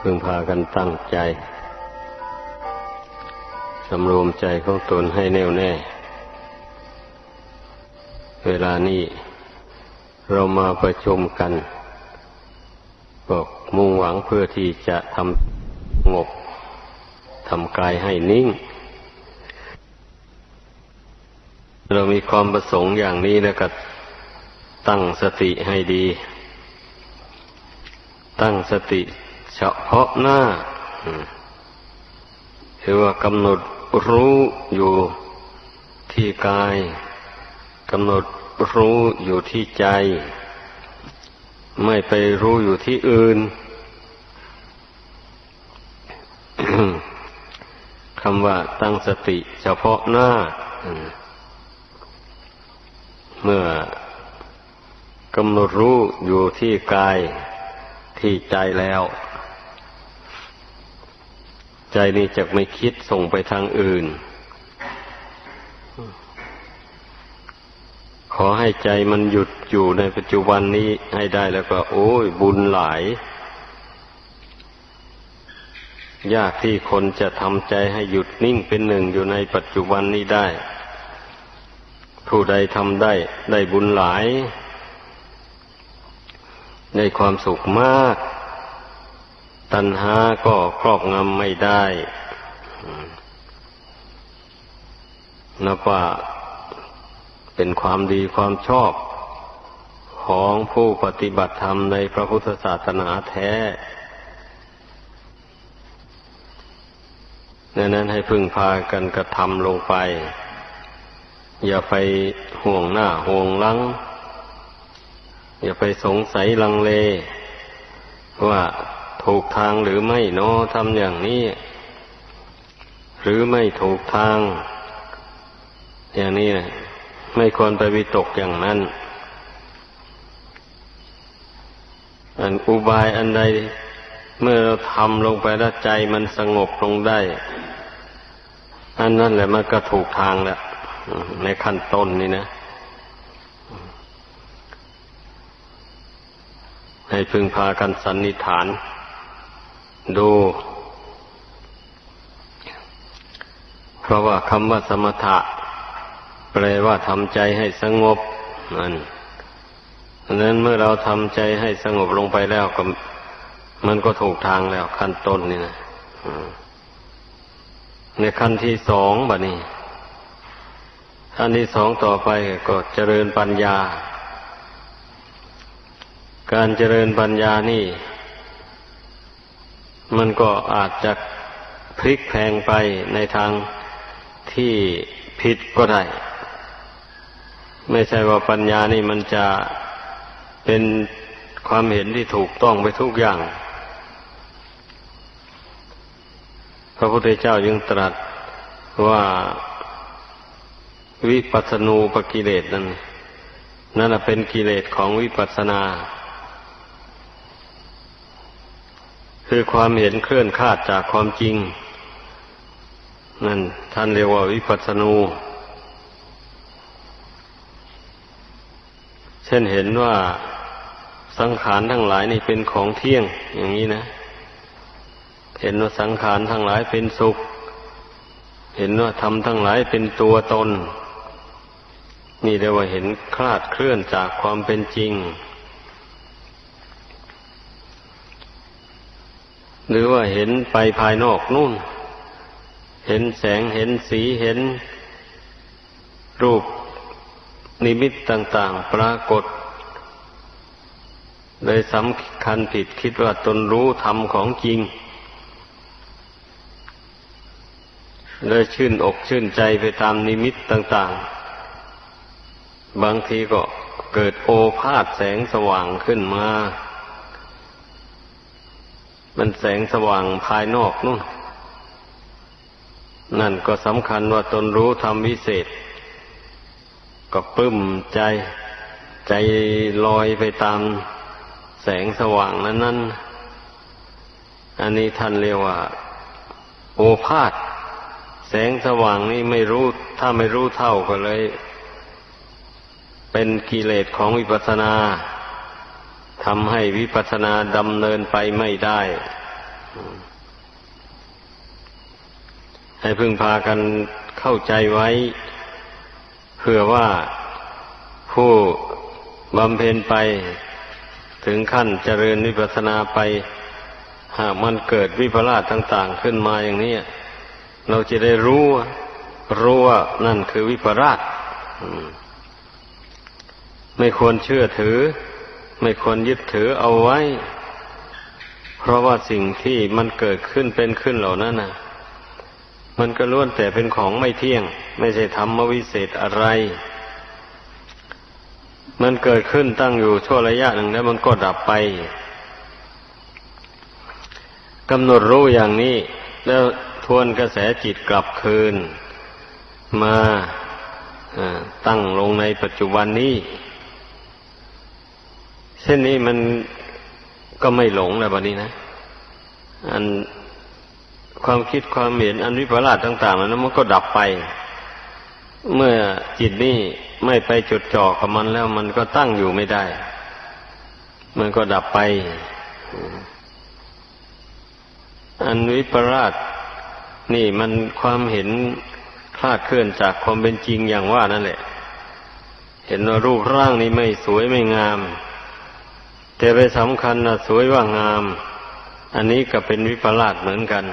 พึงพากันตั้งใจสำรวมใจของตนให้แน่วแน่ เวลานี้เรามาประชุมกันบอกมุ่งหวังเพื่อที่จะทำงบทำกายให้นิ่ง เรามีความประสงค์อย่างนี้แล้วก็ตั้งสติให้ดี ตั้งสติ เฉพาะหน้าคือว่ากำหนดรู้อยู่ที่กายกำหนดรู้อยู่ที่ใจ ไม่ไปรู้อยู่ที่อื่นคำว่าตั้งสติเฉพาะหน้าเมื่อกำหนดรู้อยู่ที่กายที่ใจแล้ว ใจนี้จะไม่คิดส่งไปทางอื่น ขอให้ใจมันหยุดอยู่ในปัจจุบันนี้ให้ได้แล้วก็ โอ้ย บุญหลาย ยากที่คนจะทำใจให้หยุดนิ่งเป็นหนึ่งอยู่ในปัจจุบันนี้ได้ ผู้ใดทำได้ ได้บุญหลาย ได้ความสุขมาก ตัณหาก็ครอบงำไม่ได้นับว่าเป็นความดีความชอบของผู้ปฏิบัติธรรมในพระพุทธศาสนาแท้ดังนั้นให้พึ่งพากันกระทำลงไป อย่าไปห่วงหน้าห่วงหลัง อย่าไปสงสัยลังเล ว่า ถูกทางหรือไม่เนอทำอย่างนี้ หรือไม่ถูกทาง อย่างนี้นะไม่ควรไปวิตกอย่างนั้น อันอุบายอันใด เมื่อเราทำลงไปแล้วใจมันสงบลงได้ อันนั้นแหละมันก็ถูกทางแล้วในขั้นต้นนี่นะให้พึงพากันสันนิษฐาน ดู เพราะว่าคำว่าสมถะ แปลว่าทำใจให้สงบนั่นดังนั้นเมื่อเราทำใจให้สงบลงไปแล้วก็มันก็ถูกทางแล้ว ขั้นต้นนี่นะในขั้นที่สองบัดนี้ขั้นที่สองต่อไปก็เจริญปัญญา การเจริญปัญญานี่ มันก็อาจจะพลิกแพงไปในทางที่ผิดก็ได้ ไม่ใช่ว่าปัญญานี่มันจะเป็นความเห็นที่ถูกต้องไปทุกอย่าง พระพุทธเจ้ายังตรัสว่าวิปัสสนูปกิเลสนั้นนั่นเป็นกิเลสของวิปัสสนา คือความเห็นเคลื่อนคาดจากความจริง นั่นท่านเรียกว่าวิปัสสนูเช่นเห็นว่าสังขารทั้งหลายนี่เป็นของเที่ยง อย่างนี้นะ เห็นว่าสังขารทั้งหลายเป็นสุข เห็นว่าธรรมทั้งหลายเป็นตัวตน นี่เรียกว่าเห็นคลาดเคลื่อนจากความเป็นจริง หรือว่าเห็นไปภายนอกนู่น เห็นแสงเห็นสีเห็น รูปนิมิตต่าง ๆ ปรากฏ เลยสำคัญผิดคิดว่าตนรู้ธรรมของจริง เลยชื่นอกชื่นใจไปตามนิมิตต่าง ๆ บางทีก็เกิดโอภาษแสงสว่างขึ้นมา มันแสงสว่างภายนอกนู่น นั่นก็สำคัญว่าตนรู้ธรรมวิเศษ ก็ปลื้มใจใจลอยไปตามแสงสว่างนั้นนั้นอันนี้ท่านเรียกว่า โอภาษแสงสว่างนี่ไม่รู้ ถ้าไม่รู้เท่าก็เลย เป็นกิเลสของวิปัสสนา ทำให้วิปัสสนาดำเนินไปไม่ได้ ให้พึงพากันเข้าใจไว้ เพื่อว่าผู้บำเพ็ญไป ถึงขั้นเจริญวิปัสสนาไป หากมันเกิดวิปลาสต่างๆขึ้นมาอย่างนี้ เราจะได้รู้รู้ว่านั่นคือวิปลาสไม่ควรเชื่อถือ ไม่ควรยึดถือเอาไว้ เพราะว่าสิ่งที่มันเกิดขึ้นเป็นขึ้นเหล่านั้นนะมันก็ล้วนแต่เป็นของไม่เที่ยง ไม่ใช่ธรรมวิเศษอะไร มันเกิดขึ้นตั้งอยู่ชั่วระยะหนึ่งแล้วมันก็ดับไปกำหนดรู้อย่างนี้ แล้วทวนกระแสจิตกลับคืน มาตั้งลงในปัจจุบันนี้ เช่นนี้มันก็ไม่หลงแล้วบัดนี้นะ อันความคิดความเห็นอันวิปลาสต่างๆนั้นมันก็ดับไป เมื่อจิตนี่ไม่ไปจดจ่อกับมันแล้ว มันก็ตั้งอยู่ไม่ได้ มันก็ดับไป อันวิปลาสนี่มันความเห็นคลาดเคลื่อนจากความเป็นจริงอย่างว่านั่นแหละ เห็นว่ารูปร่างนี้ไม่สวยไม่งาม แต่ไปสำคัญนะสวยว่างาม อันนี้ก็เป็นวิปลาสเหมือนกัน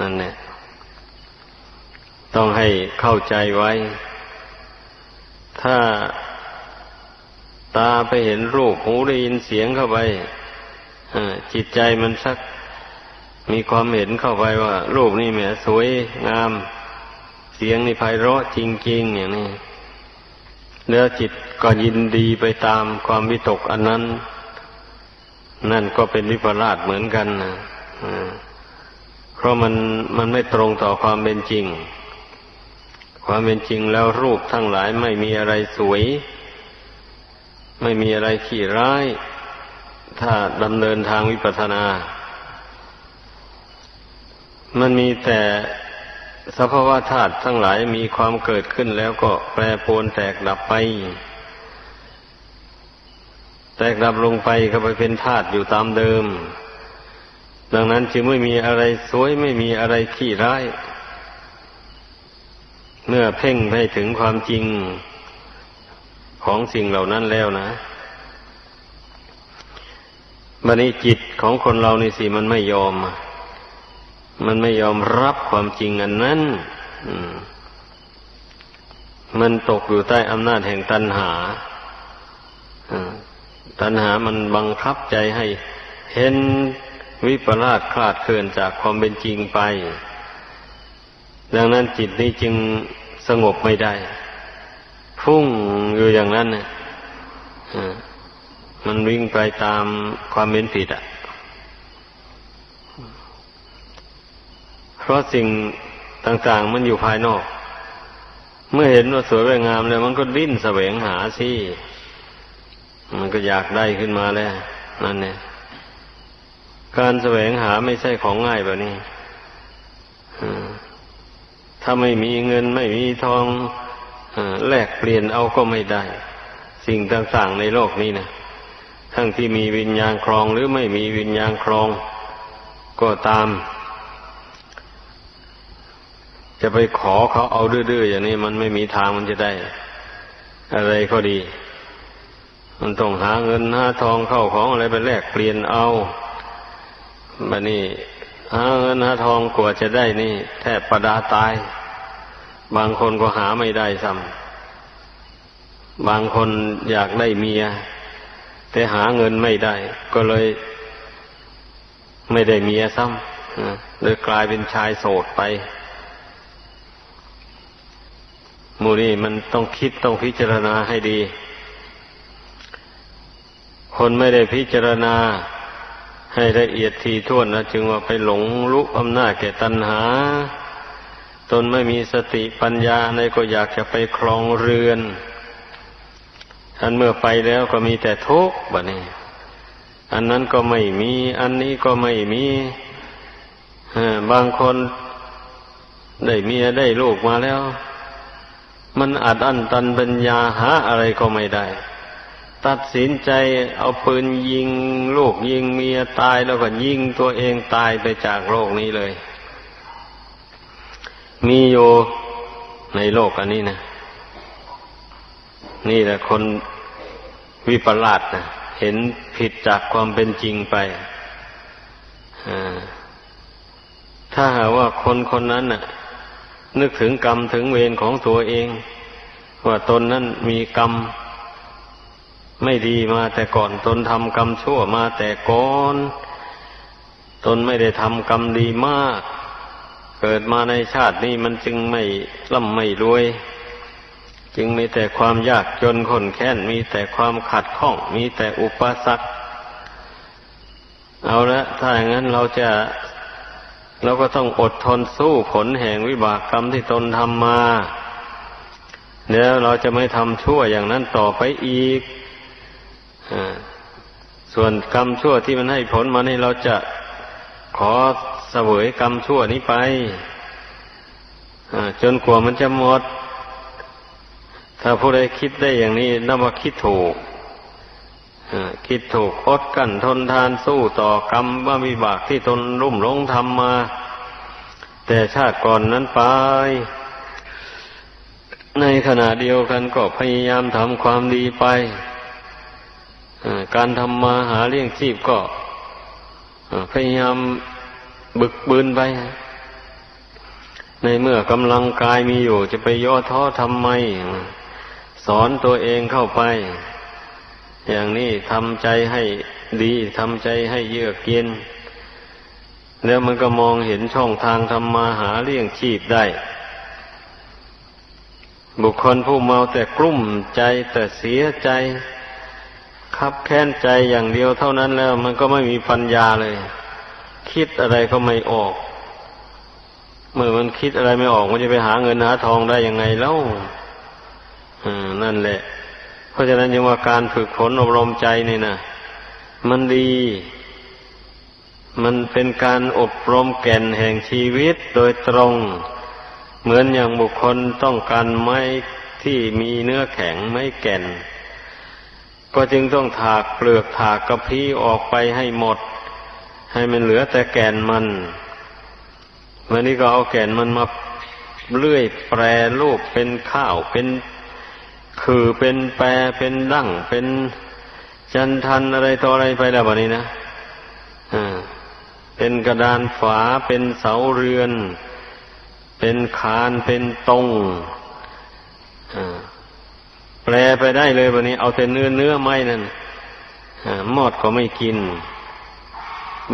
นั่นแหละต้องให้เข้าใจไว้ ถ้าตาไปเห็นรูปหูได้ยินเสียงเข้าไปจิตใจมันสักมีความเห็นเข้าไปว่า รูปนี่แหมสวยงาม เสียงนี่ไพเราะจริง ๆ อย่างนี้ แล้วจิตก็ยินดีไปตามความวิตกอันนั้น นั่นก็เป็นวิปลาสเหมือนกันนะเพราะมันมันไม่ตรงต่อความเป็นจริง ความเป็นจริงแล้วรูปทั้งหลายไม่มีอะไรสวย ไม่มีอะไรขี้ร้าย ถ้าดำเนินทางวิปัสสนา มันมีแต่ สภาวะธาตุทั้งหลายมีความเกิดขึ้นแล้วก็แปรปรวนแตกดับไป แตกดับลงไปก็ไปเป็นธาตุอยู่ตามเดิม ดังนั้นจึงไม่มีอะไรสวยไม่มีอะไรขี้ร้าย เมื่อเพ่งไปถึงความจริงของสิ่งเหล่านั้นแล้วนะบันิจิตของคนเราในสิมันไม่ยอม มันไม่ยอมรับความจริงอันนั้นมันตกอยู่ใต้อำนาจแห่งตัณหาตัณหามันบังคับใจให้เห็นวิปลาสคลาดเคลื่อนจากความเป็นจริงไป ดังนั้นจิตนี้จึงสงบไม่ได้ พุ่งอยู่อย่างนั้นมันวิ่งไปตามความเป็นผิดอะ เพ ราะสิ่งต่างๆมันอยู่ภายนอก เมื่อเห็นว่าสวยงามแล้วมันก็ดิ้นแสวงหาสิมันก็อยากได้ขึ้นมาแล้วนั่นเนี่ยการแสวงหาไม่ใช่ของง่ายแบบนี้ถ้าไม่มีเงินไม่มีทองแลกเปลี่ยนเอาก็ไม่ได้ สิ่งต่างๆในโลกนี้นะทั้งที่มีวิญญาณครองหรือไม่มีวิญญาณครอง ก็ตาม จะไปขอเขาเอาดื้อๆอย่างนี้มันไม่มีทางมันจะได้ อะไรก็ดี มันต้องหาเงินหาทองเข้าของอะไรไปแลกเปลี่ยนเอาบันนี้หาเงินหาทองกว่าจะได้นี่ แทบประดาตาย บางคนก็หาไม่ได้ซ้ำบางคนอยากได้เมีย แต่หาเงินไม่ได้ ก็เลย ไม่ได้เมียซ้ำเลยกลายเป็นชายโสดไป มูนี่มันต้องคิดต้องพิจารณาให้ดี คนไม่ได้พิจารณาให้ละเอียดทีท่วนนะจึงว่าไปหลงลุกอำนาจแก่ตัณหา ตนไม่มีสติปัญญาในก็อยากจะไปครองเรือนอันเมื่อไปแล้วก็มีแต่ทุกข์บะนี่อันนั้นก็ไม่มี อันนี้ก็ไม่มีบางคนได้เมียได้ลูกมาแล้ว มันอัดอั้นตันปัญญาหาอะไรก็ไม่ได้ ตัดสินใจเอาปืนยิงลูกยิงเมียตายแล้วก็ยิงตัวเองตายไปจากโลกนี้เลย มีอยู่ในโลกอันนี้นะ นี่แหละคนวิปลาสนะเห็นผิดจากความเป็นจริงไปถ้าหากว่าคนคนนั้นน่ะ นึกถึงกรรมถึงเวรของตัวเอง ว่าตนนั้นมีกรรม ไม่ดีมาแต่ก่อนตนทำกรรมชั่วมาแต่ก่อน ตนไม่ได้ทำกรรมดีมาก เกิดมาในชาตินี้มันจึงไม่ร่ำไม่รวย จึงมีแต่ความยากจนคนแค้นมีแต่ความขัดข้อง มีแต่อุปสรรคเอาละถ้าอย่างนั้นเราจะ เราก็ต้องอดทนสู้ผลแห่งวิบากกรรมที่ตนทำมาแล้วเราจะไม่ทำชั่วอย่างนั้นต่อไปอีกอส่วนกรรมชั่วที่มันให้ผลมานี่เราจะขอเสวยกรรมชั่วนี้ไปจนกว่ามันจะหมด ถ้าผู้ใดคิดได้อย่างนี้นับว่าคิดถูก คิดถูกอดกันทนทานสู้ต่อกรรมว่าวิบากที่ตนรุ่มหลงทำมา แต่ชาติก่อนนั้นไป ในขณะเดียวกันก็พยายามทำความดีไปการทำมาหาเลี้ยงชีพก็พยายามบึกบืนไป ในเมื่อกำลังกายมีอยู่จะไปย่อท้อทำไม สอนตัวเองเข้าไป อย่างนี้ทำใจให้ดีทำใจให้เยือกเย็น แล้วมันก็มองเห็นช่องทางทำมาหาเลี้ยงชีพได้ บุคคลผู้เมาแต่กลุ้มใจแต่เสียใจ คับแค้นใจอย่างเดียวเท่านั้นแล้วมันก็ไม่มีปัญญาเลย คิดอะไรก็ไม่ออก เมื่อมันคิดอะไรไม่ออก มันจะไปหาเงินหาทองได้ยังไงแล้วนั่นแหละ เพราะฉะนั้นยังว่าการฝึกฝนอบรมใจนี่นะมันดี มันเป็นการอบรมแก่นแห่งชีวิตโดยตรง เหมือนอย่างบุคคลต้องการไม้ที่มีเนื้อแข็งไม้แก่น ก็จึงต้องถากเปลือกถากกระพี้ออกไปให้หมด ให้มันเหลือแต่แก่นมันวันนี้ก็เอาแก่นมันมาเลื่อยแปรรูปเป็นข้าวเป็น คือเป็นแปรเป็นดั้งเป็นจันทันอะไรต่ออะไรไปแล้วแบบนี้นะอ่าเป็นกระดานฝาเป็นเสาเรือน เป็นคานเป็นตรงแปลไปได้เลยวันนี้ เอาแต่เนื้อเนื้อไม้นั่นมอดก็ไม่กิน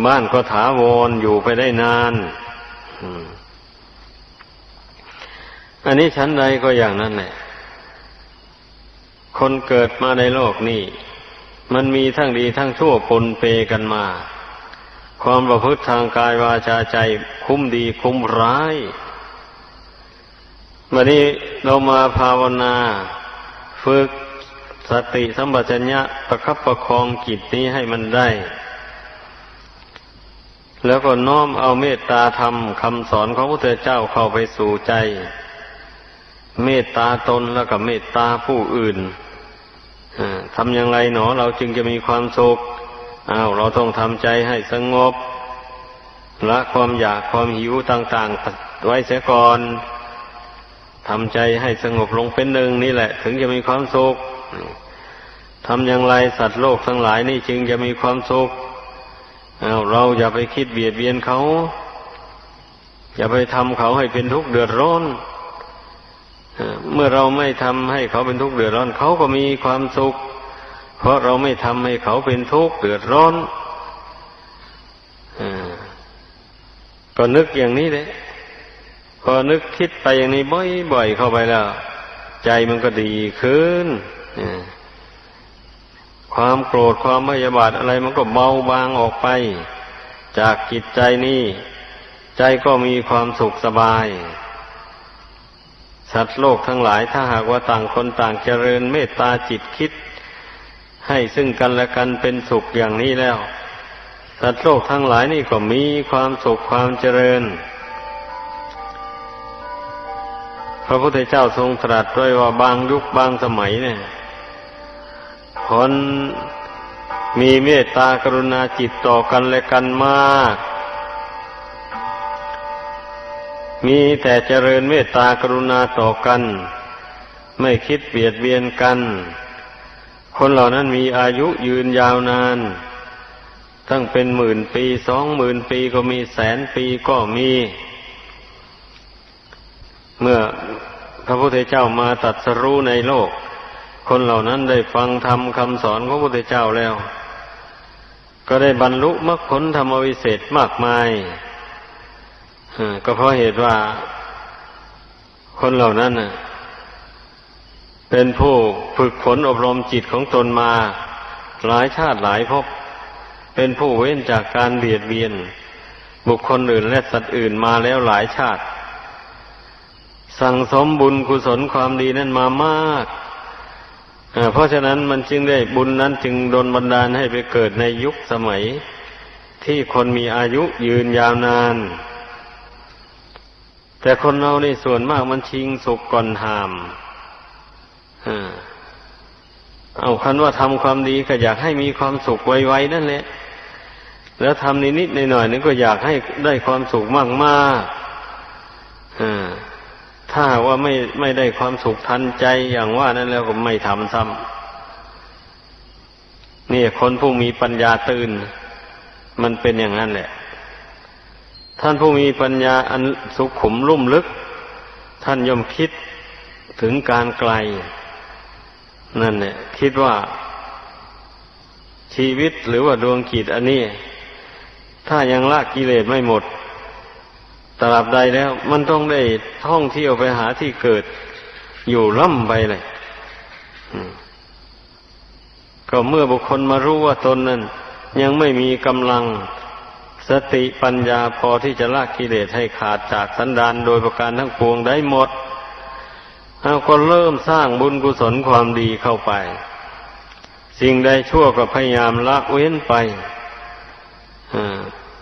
บ้านก็ถาวรอยู่ไปได้นานอันนี้ชั้นใดก็อย่างนั้นแหละ คนเกิดมาในโลกนี้ มันมีทั้งดีทั้งชั่วปนเปกันมา ความประพฤติทางกายวาจาใจคุ้มดีคุ้มร้ายวันนี้เรามาภาวนา ฝึกสติสัมปชัญญะประคับประคองจิตนี้ให้มันได้ แล้วก็น้อมเอาเมตตาธรรมคำสอนของพระพุทธเจ้าเข้าไปสู่ใจ เมตตาตนแล้วก็เมตตาผู้อื่น ทำอย่างไรหนอเราจึงจะมีความสุขอ้าวเราต้องทำใจให้สงบละความอยากความหิวต่างๆไว้เสียก่อนทำใจให้สงบลงเป็นหนึ่งนี่แหละ ถึงจะมีความสุขทำอย่างไรสัตว์โลกทั้งหลายนี่จึงจะมีความสุขอ้าวเราอย่าไปคิดเบียดเบียนเขา อย่าไปทำเขาให้เป็นทุกข์เดือดร้อน เมื่อเราไม่ทำให้เขาเป็นทุกข์เดือดร้อน เขาก็มีความสุข เพราะเราไม่ทำให้เขาเป็นทุกข์เดือดร้อนก็นึกอย่างนี้เลยพอนึกคิดไปอย่างนี้บ่อยๆเข้าไปแล้ว ใจมันก็ดีขึ้นความโกรธความไม่ยาบาทอะไรมันก็เบาบางออกไป จากจิตใจนี้ ใจก็มีความสุขสบาย สัตว์โลกทั้งหลายถ้าหากว่าต่างคนต่างเจริญเมตตาจิตคิด ให้ซึ่งกันและกันเป็นสุขอย่างนี้แล้ว สัตว์โลกทั้งหลายนี่ก็มีความสุขความเจริญ พระพุทธเจ้าทรงตรัสด้วยว่าบางยุคบางสมัยเนี่ยคคนมีเมตตากรุณาจิตต่อกันและกันมาก มีแต่เจริญเมตตากรุณาต่อกัน ไม่คิดเบียดเบียนกัน คนเหล่านั้นมีอายุยืนยาวนานตั้งเป็นหมื่นปีสองหมื่นปีก็มีแสนปีก็มี เมื่อพระพุทธเจ้ามาตัดสรู้ในโลก คนเหล่านั้นได้ฟังธรรมคำสอนของพระพุทธเจ้าแล้ว ก็ได้บรรลุมรรคผลธรรมวิเศษมากมาย ก็เพราะเหตุว่าคนเหล่านั้นเป็นผู้ฝึกฝนอบรมจิตของตนมาหลายชาติหลายภพเป็นผู้เว้นจากการเบียดเบียน บุคคลอื่นและสัตว์อื่นมาแล้วหลายชาติ สั่งสมบุญกุศลความดีนั้นมามากเพราะฉะนั้นมันจึงได้บุญนั้นจึงโดนบันดาลให้ไปเกิดในยุคสมัย ที่คนมีอายุยืนยาวนาน แต่คนเราในส่วนมากมันชิงสุกก่อนหามเอาคันว่าทำความดีก็อยากให้มีความสุขไวๆนั่นแหละ แล้วทำนิดๆหน่อยๆนึงก็อยากให้ได้ความสุขมากๆถ้าว่าไม่ไม่ได้ความสุขทันใจอย่างว่านั้นแล้วก็ไม่ทำซ้ำนี่คนผู้มีปัญญาตื่น มันเป็นอย่างนั้นแหละ ท่านผู้มีปัญญาอันสุขุมลุ่มลึก ท่านย่อมคิดถึงการไกล นั่นเนี่ยคิดว่าชีวิตหรือว่าดวงขีดอันนี้ ถ้ายังละกิเลสไม่หมดตราบใดแล้ว มันต้องได้ท่องเที่ยวไปหาที่เกิดอยู่ล่ำไปเลยก็เมื่อบุคคลมารู้ว่าตนนั้น ยังไม่มีกำลัง สติปัญญาพอที่จะละกิเลสให้ขาดจากสันดานโดยประการทั้งปวงได้หมดเราก็เริ่มสร้างบุญกุศลความดีเข้าไป สิ่งใดชั่วก็พยายามละเว้นไป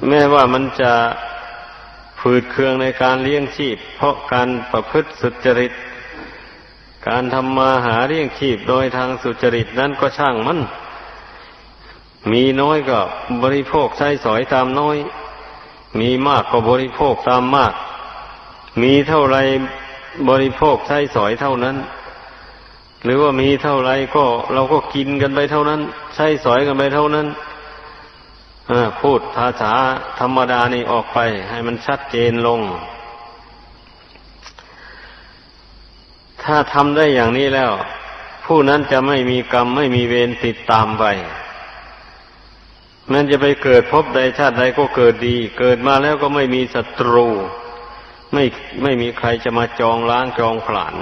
แม้ว่ามันจะฝืดเคืองในการเลี้ยงชีพ เพราะการประพฤติสุจริต การทำมาหาเลี้ยงชีพโดยทางสุจริตนั้นก็ช่างมัน มีน้อยก็บริโภคใช้สอยตามน้อย มีมากก็บริโภคตามมาก มีเท่าไรบริโภคใช้สอยเท่านั้น หรือว่ามีเท่าไรก็เราก็กินกันไปเท่านั้น ใช้สอยกันไปเท่านั้นพูดภาษาธรรมดานี่ออกไป ให้มันชัดเจนลง ถ้าทำได้อย่างนี้แล้ว ผู้นั้นจะไม่มีกรรมไม่มีเวรติดตามไป มันจะไปเกิดพบใดชาติใดก็เกิดดี เกิดมาแล้วก็ไม่มีศัตรู ไม่ไม่มีใครจะมาจองล้างจองผลาญ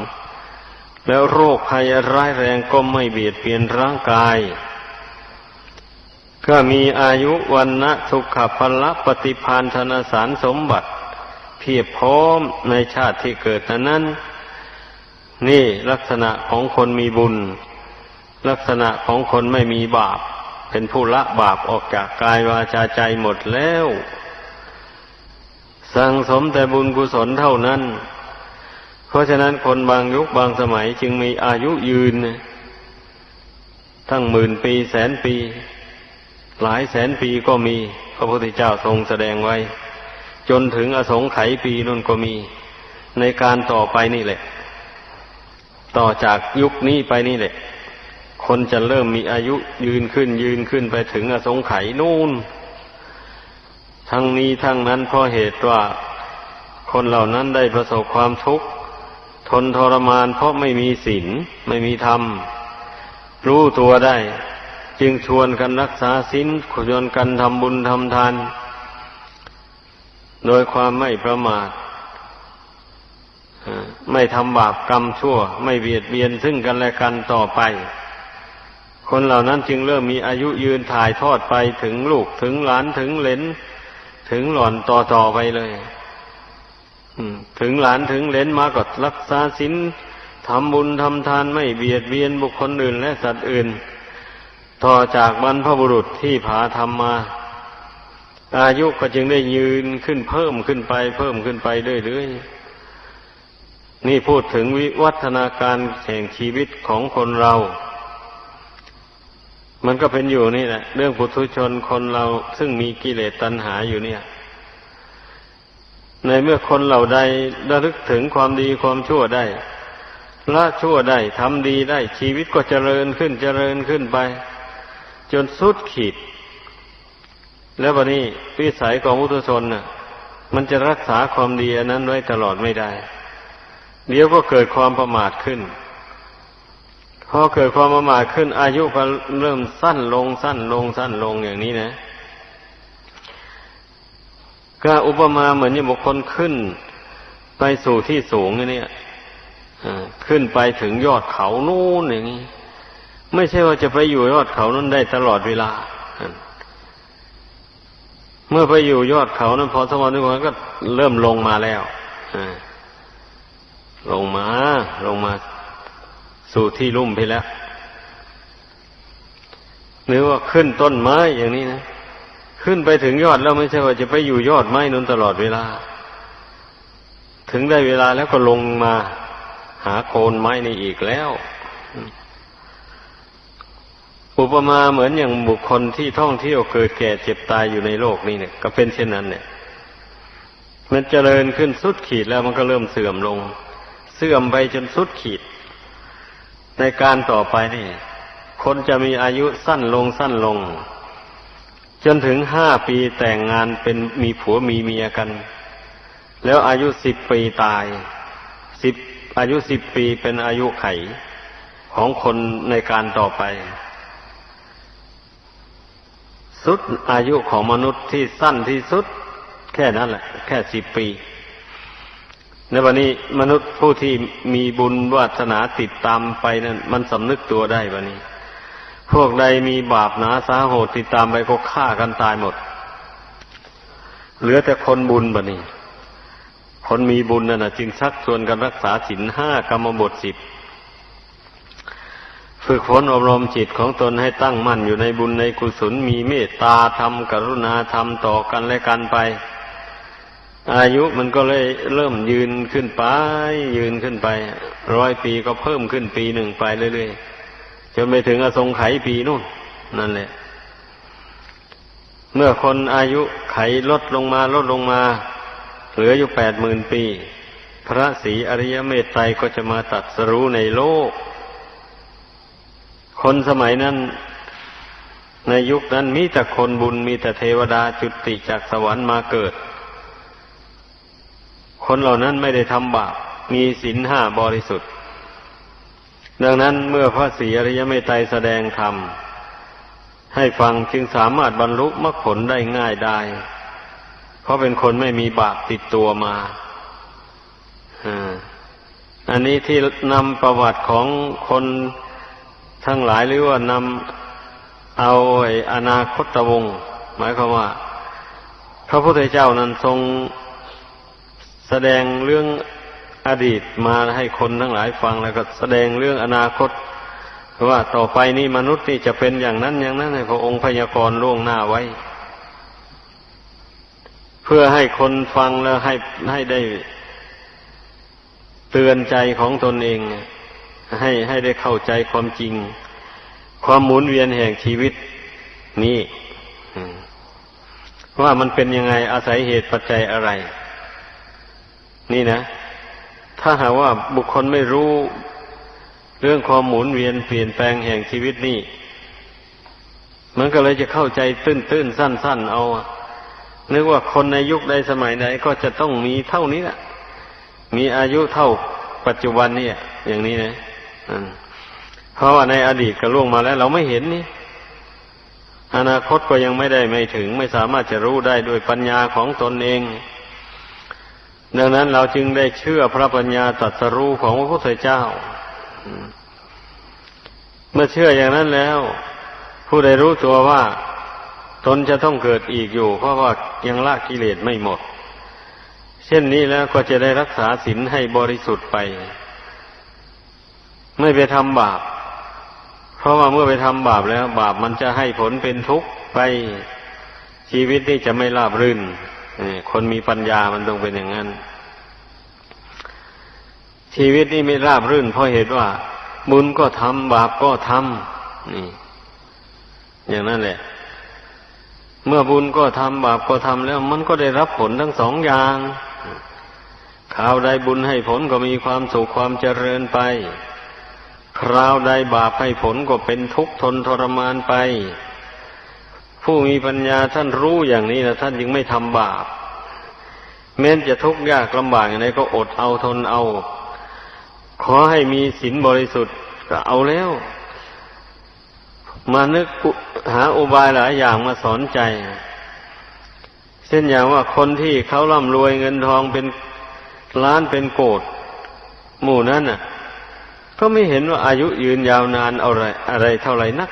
แล้วโรคภัยร้ายแรงก็ไม่เบียดเบียนร่างกาย ก็มีอายุวันนะสุขภละปฏิพานธนสารสมบัติ เพียบพร้อมในชาติที่เกิดนั้น นี่ลักษณะของคนมีบุญ ลักษณะของคนไม่มีบาป เป็นผู้ละบาปออกจากกายวาจาใจหมดแล้ว สั่งสมแต่บุญกุศลเท่านั้น เพราะฉะนั้นคนบางยุคบางสมัยจึงมีอายุยืน ทั้งหมื่นปีแสนปี หลายแสนปีก็มี พระพุทธเจ้าทรงแสดงไว้ จนถึงอสงไขยปีนั่นก็มี ในการต่อไปนี่แหละ ต่อจากยุคนี้ไปนี่แหละ คนจะเริ่มมีอายุยืนขึ้นยืนขึ้นไปถึงอสงไขยนู่น ทั้งนี้ทั้งนั้นเพราะเหตุว่าคนเหล่านั้นได้ประสบความทุกข์ ทนทรมานเพราะไม่มีศีลไม่มีธรรม รู้ตัวได้ จึงชวนกันรักษาศีลชวนกันทำบุญทำทาน โดยความไม่ประมาทไม่ทำบาปกรรมชั่ว ไม่เบียดเบียนซึ่งกันและกันต่อไป คนเหล่านั้นจึงเริ่มมีอายุยืนถ่ายทอดไปถึงลูกถึงหลานถึงเหลนถึงหล่อนต่อต่อไปเลยถึงหลานถึงเลนมาก็รักษาศีลทำบุญทำทานไม่เบียดเบียนบุคคลอื่นและสัตว์อื่น ต่อจากบรรพบุรุษที่ผาทำมา อายุก็จึงได้ยืนขึ้นเพิ่มขึ้นไป เพิ่มขึ้นไปเรื่อยๆนี่พูดถึงวิวัฒนาการแห่งชีวิตของคนเรา มันก็เป็นอยู่นี่แหละ เรื่องปุถุชนคนเราซึ่งมีกิเลสตัณหาอยู่เนี่ย ในเมื่อคนเหล่าใดระลึกถึงความดีความชั่วได้ละชั่วได้ทำดีได้ ชีวิตก็เจริญขึ้นเจริญขึ้นไป จนสุดขีด แล้ววันนี้วิสัยของพุทุชนน่ะ มันจะรักษาความดีอันนั้นไว้ตลอดไม่ได้ เดี๋ยวก็เกิดความประมาทขึ้น พอเกิดความประมาทขึ้น อายุก็เริ่มสั้นลงสั้นลงสั้นลงอย่างนี้นะ ก็อุปมาเหมือนอย่างบุคคลขึ้น ไปสู่ที่สูงเนี่ยขึ้นไปถึงยอดเขานู่นอย่างนี้ไม่ใช่ว่าจะไปอยู่ยอดเขานั้นได้ตลอดเวลา เมื่อไปอยู่ยอดเขานั้นพอสมองนึกว่าก็เริ่มลงมาแล้วลงมา ลงมา สู่ที่ลุ่มไปแล้ว หรือว่าขึ้นต้นไม้อย่างนี้นะ ขึ้นไปถึงยอดแล้วไม่ใช่ว่าจะไปอยู่ยอดไม้นั้นตลอดเวลา ถึงได้เวลาแล้วก็ลงมาหาโคนไม้นี่อีกแล้ว อุปมาเหมือนอย่างบุคคลที่ท่องเที่ยวเกิดแก่เจ็บตายอยู่ในโลกนี้เนี่ย ก็เป็นเช่นนั้นเนี่ย มันเจริญขึ้นสุดขีดแล้วมันก็เริ่มเสื่อมลง เสื่อมไปจนสุดขีด ในการต่อไปนี่ คนจะมีอายุสั้นลงสั้นลง จนถึงห้าปีแต่งงานเป็นมีผัวมีเมียกัน แล้วอายุสิบปีตายสิบอายุสิบปีเป็นอายุไขของคนในการต่อไป สุดอายุของมนุษย์ที่สั้นที่สุด แค่นั้นแหละ แค่สิบปี ในวันนี้มนุษย์ผู้ที่มีบุญวาสนาติดตามไปนั้นมันสำนึกตัวได้วันนี้ พวกใดมีบาปหนาสาโหดติดตามไปก็ฆ่ากันตายหมด เหลือแต่คนบุญบันนี้ คนมีบุญนั่นนะจึงชักชวนกันรักษาศีลห้ากรรมบทสิบฝึกฝนอบรมจิตของตนให้ตั้งมั่นอยู่ในบุญในกุศลมีเมตตาธรรมกรุณาธรรมต่อกันและกันไป อายุมันก็เลยเริ่มยืนขึ้นไป ยืนขึ้นไป ร้อยปีก็เพิ่มขึ้นปีหนึ่งไปเรื่อยๆจนไปถึงอสงไขยปีนู่น นั่นแหละ เมื่อคนอายุไขลดลงมาลดลงมา เหลืออยู่แปดหมื่นปี พระศรีอริยเมตไตรก็จะมาตัดสรู้ในโลก คนสมัยนั้น ในยุคนั้นมีแต่คนบุญมีแต่เทวดาจุติจากสวรรค์มาเกิด คนเหล่านั้นไม่ได้ทำบาปมีศีลห้าบริสุทธิ์ ดังนั้นเมื่อพระศรีอริยเมตไตรแสดงธรรม ให้ฟังจึงสามารถบรรลุมรรคผลได้ง่ายได้ เพราะเป็นคนไม่มีบาปติดตัวมาอันนี้ที่นำประวัติของคนทั้งหลายหรือว่านำเอาไอ้อนาคตวง หมายความว่า พระพุทธเจ้านั้นทรง แสดงเรื่องอดีตมาให้คนทั้งหลายฟังแล้วก็แสดงเรื่องอนาคตว่าต่อไปนี้มนุษย์นี่จะเป็นอย่างนั้นอย่างนั้นให้พระองค์พยากรณ์ล่วงหน้าไว้ เพื่อให้คนฟังแล้วให้ให้ได้เตือนใจของตนเอง ให้ให้ได้เข้าใจความจริง ความหมุนเวียนแห่งชีวิตนี้ว่ามันเป็นยังไงอาศัยเหตุปัจจัยอะไร นี่นะ ถ้าหากว่าบุคคลไม่รู้เรื่องความหมุนเวียนเปลี่ยนแปลงแห่งชีวิตนี่ มันก็เลยจะเข้าใจตื้นตื้นสั้นสั้นเอานึกว่าคนในยุคใดสมัยไหนก็จะต้องมีเท่านี้แหละมีอายุเท่าปัจจุบันนี่อย่างนี้นะเพราะว่าในอดีตก็ล่วงมาแล้ว เราไม่เห็นนี่อนาคตก็ยังไม่ได้ไม่ถึง ไม่สามารถจะรู้ได้ด้วยปัญญาของตนเอง ดังนั้นเราจึงได้เชื่อพระปัญญาตรัสรู้ของพระพุทธเจ้า เมื่อเชื่ออย่างนั้นแล้ว ผู้ใดรู้ตัวว่าตนจะต้องเกิดอีกอยู่ เพราะว่ายังละกิเลสไม่หมด เช่นนี้แล้วก็จะได้รักษาศีลให้บริสุทธิ์ไป ไม่ไปทำบาป เพราะว่าเมื่อไปทำบาปแล้ว บาปมันจะให้ผลเป็นทุกข์ไปชีวิตนี่จะไม่ราบรื่น คนมีปัญญามันต้องเป็นอย่างนั้น ชีวิตนี่ไม่ราบรื่นเพราะเหตุว่า บุญก็ทำบาปก็ทำนี่ อย่างนั้นแหละ เมื่อบุญก็ทำบาปก็ทำแล้ว มันก็ได้รับผลทั้งสองอย่างข่าวใดบุญให้ผลก็มีความสุขความเจริญไป คราวใดบาปให้ผลก็เป็นทุกข์ทนทรมานไป ผู้มีปัญญาท่านรู้อย่างนี้นะท่านจึงไม่ทำบาปแม้นจะทุกข์ยากลำบากอย่างไรก็อดเอาทนเอา ขอให้มีศีลบริสุทธิ์ก็เอาแล้ว มานึกหาอุบายหลายอย่างมาสอนใจ เช่นอย่างว่าคนที่เขาร่ำรวยเงินทองเป็นล้านเป็นโกดหมู่นั้นน่ะ ก็ไม่เห็นว่าอายุยืนยาวนานอะไรอะไรเท่าไหร่นัก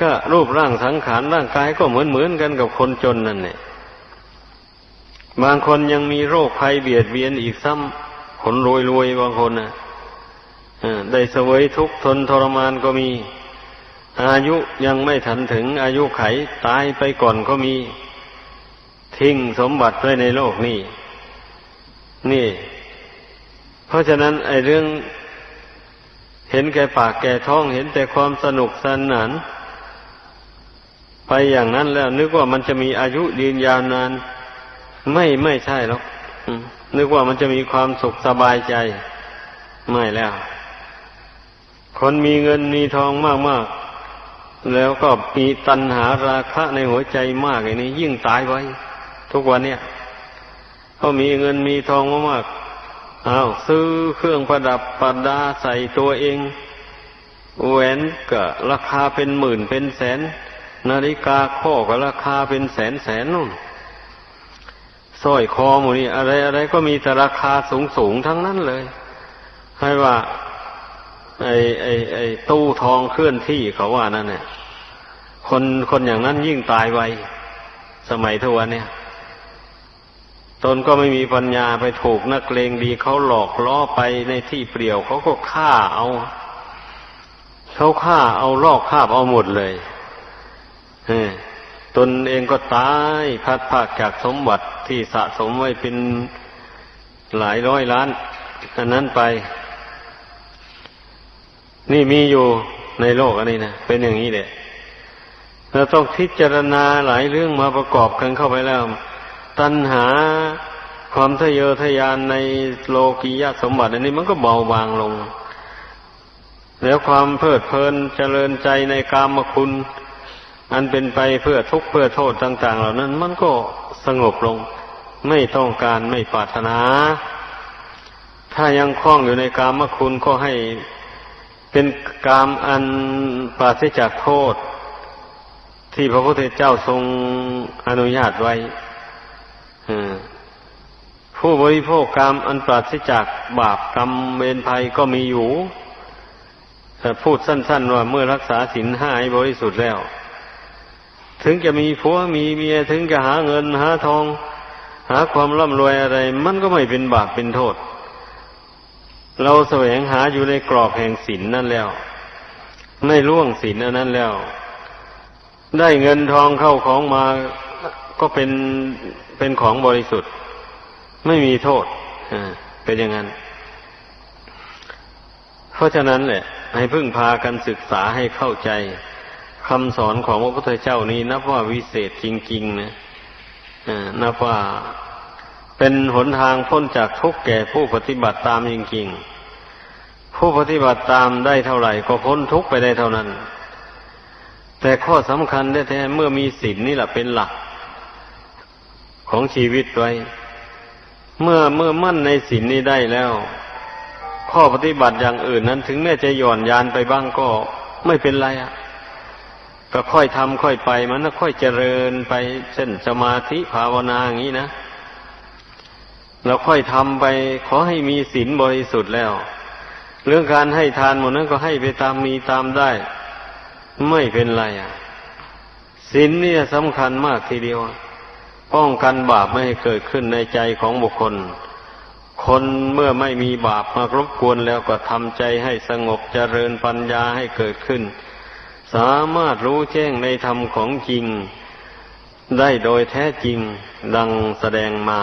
ก็รูปร่างสังขารร่างกายก็เหมือนเหมือนกันกับคนจนนั่นเนี่ยบางคนยังมีโรคภัยเบียดเบียนอีกซ้ำคนรวยรวยบางคนน่ะได้เสวยทุกข์ทนทรมานก็มี อายุยังไม่ทันถึงอายุไขตายไปก่อนก็มี ทิ้งสมบัติไว้ในโลกนี้นี่ เพราะฉะนั้นไอ้เรื่อง เห็นแก่ปากแก่ท้องเห็นแต่ความสนุกสนาน ไปอย่างนั้นแล้ว นึกว่ามันจะมีอายุยืนยาวนาน ไม่ไม่ใช่หรอกนึกว่ามันจะมีความสุขสบายใจ ไม่แล้ว คนมีเงินมีทองมากๆ แล้วก็มีตัณหาราคะในหัวใจมากอย่างนี้ยิ่งตายไว้ ทุกวันเนี่ยเขามีเงินมีทองมากๆอ้าวซื้อเครื่องประดับประดาใส่ตัวเองแหวนก็ราคาเป็นหมื่นเป็นแสน นาฬิกาข้อก็ราคาเป็นแสนแสนนู่นสร้อยคอหมูนี่อะไรอะไรก็มีแต่ราคาสูงสูงทั้งนั้นเลยให้ว่า ไอ้ไอ้ไอ้ตู้ทองเคลื่อนที่เขาว่านั่นเนี่ยคนคนอย่างนั้นยิ่งตายไวสมัยทุกวันเนี่ยตนก็ไม่มีปัญญาไปถูกนักเลงดีเขาหลอกล้อไปในที่เปลี่ยวเขาก็ฆ่าเอา เขาฆ่าเอาลอกคาบเอาหมดเลย ตนเองก็ตายพัดภาคจากสมบัติที่สะสมไว้เป็นหลายร้อยล้าน อันนั้นไป นี่มีอยู่ในโลกอันนี้นะเป็นอย่างนี้แหละเราต้องพิจารณาหลายเรื่องมาประกอบกันเข้าไปแล้ว ตัณหาความทะเยอทะยานในโลกียสมบัติ อันนี้มันก็เบาบางลง แล้วความเพลิดเพลินเจริญใจในกามคุณ อันเป็นไปเพื่อทุกข์เพื่อโทษต่าง ๆ เหล่านั้น มันก็สงบลง ไม่ต้องการไม่ปรารถนา ถ้ายังคล้องอยู่ในกามคุณก็ให้เป็นกามอันปราศจากโทษ ที่พระพุทธเจ้าทรงอนุญาตไว้ผู้บริโภคกรรมอันปราศจากบาปกรรมเวรภัยก็มีอยู่แต่พูดสั้น ๆ ว่าเมื่อรักษาศีลห้าบริสุทธิ์แล้ว ถึงจะมีผัวมีเมียถึงจะหาเงินหาทอง หาความร่ำรวยอะไร มันก็ไม่เป็นบาปเป็นโทษ เราแสวงหาอยู่ในกรอบแห่งศีลนนั่นแล้ว ไม่ล่วงศีลอันนั้นแล้ว ได้เงินทองเข้าของมาก็เป็นเป็นของบริสุทธิ์ ไม่มีโทษเป็นอย่างนั้น เพราะฉะนั้นแหละ ให้พึ่งพากันศึกษาให้เข้าใจ คำสอนของพระพุทธเจ้านี้นับว่าวิเศษจริงๆนะนับว่าเป็นหนทางพ้นจากทุกข์แก่ผู้ปฏิบัติตามจริงๆ ผู้ปฏิบัติตามได้เท่าไหร่ ก็พ้นทุกข์ไปได้เท่านั้น แต่ข้อสำคัญแท้ๆเมื่อมีศีลนี่แหละเป็นหลัก ของชีวิตไว้ เมื่อเมื่อมั่นในศีลนี้ได้แล้ว ข้อปฏิบัติอย่างอื่นนั้นถึงแม้จะหย่อนยานไปบ้างก็ไม่เป็นไรอะ ก็ค่อยทำค่อยไปมันก็ค่อยเจริญไปเช่นสมาธิภาวนาอย่างนี้นะเราค่อยทำไปขอให้มีศีลบริสุทธิ์แล้ว เรื่องการให้ทานหมดนั้นก็ให้ไปตามมีตามได้ ไม่เป็นไรอะศีลนี่สำคัญมากทีเดียว ป้องกันบาปไม่ให้เกิดขึ้นในใจของบุคคล คนเมื่อไม่มีบาปมารบกวนแล้วก็ทำใจให้สงบเจริญปัญญาให้เกิดขึ้น สามารถรู้แจ้งในธรรมของจริง ได้โดยแท้จริงดังแสดงมา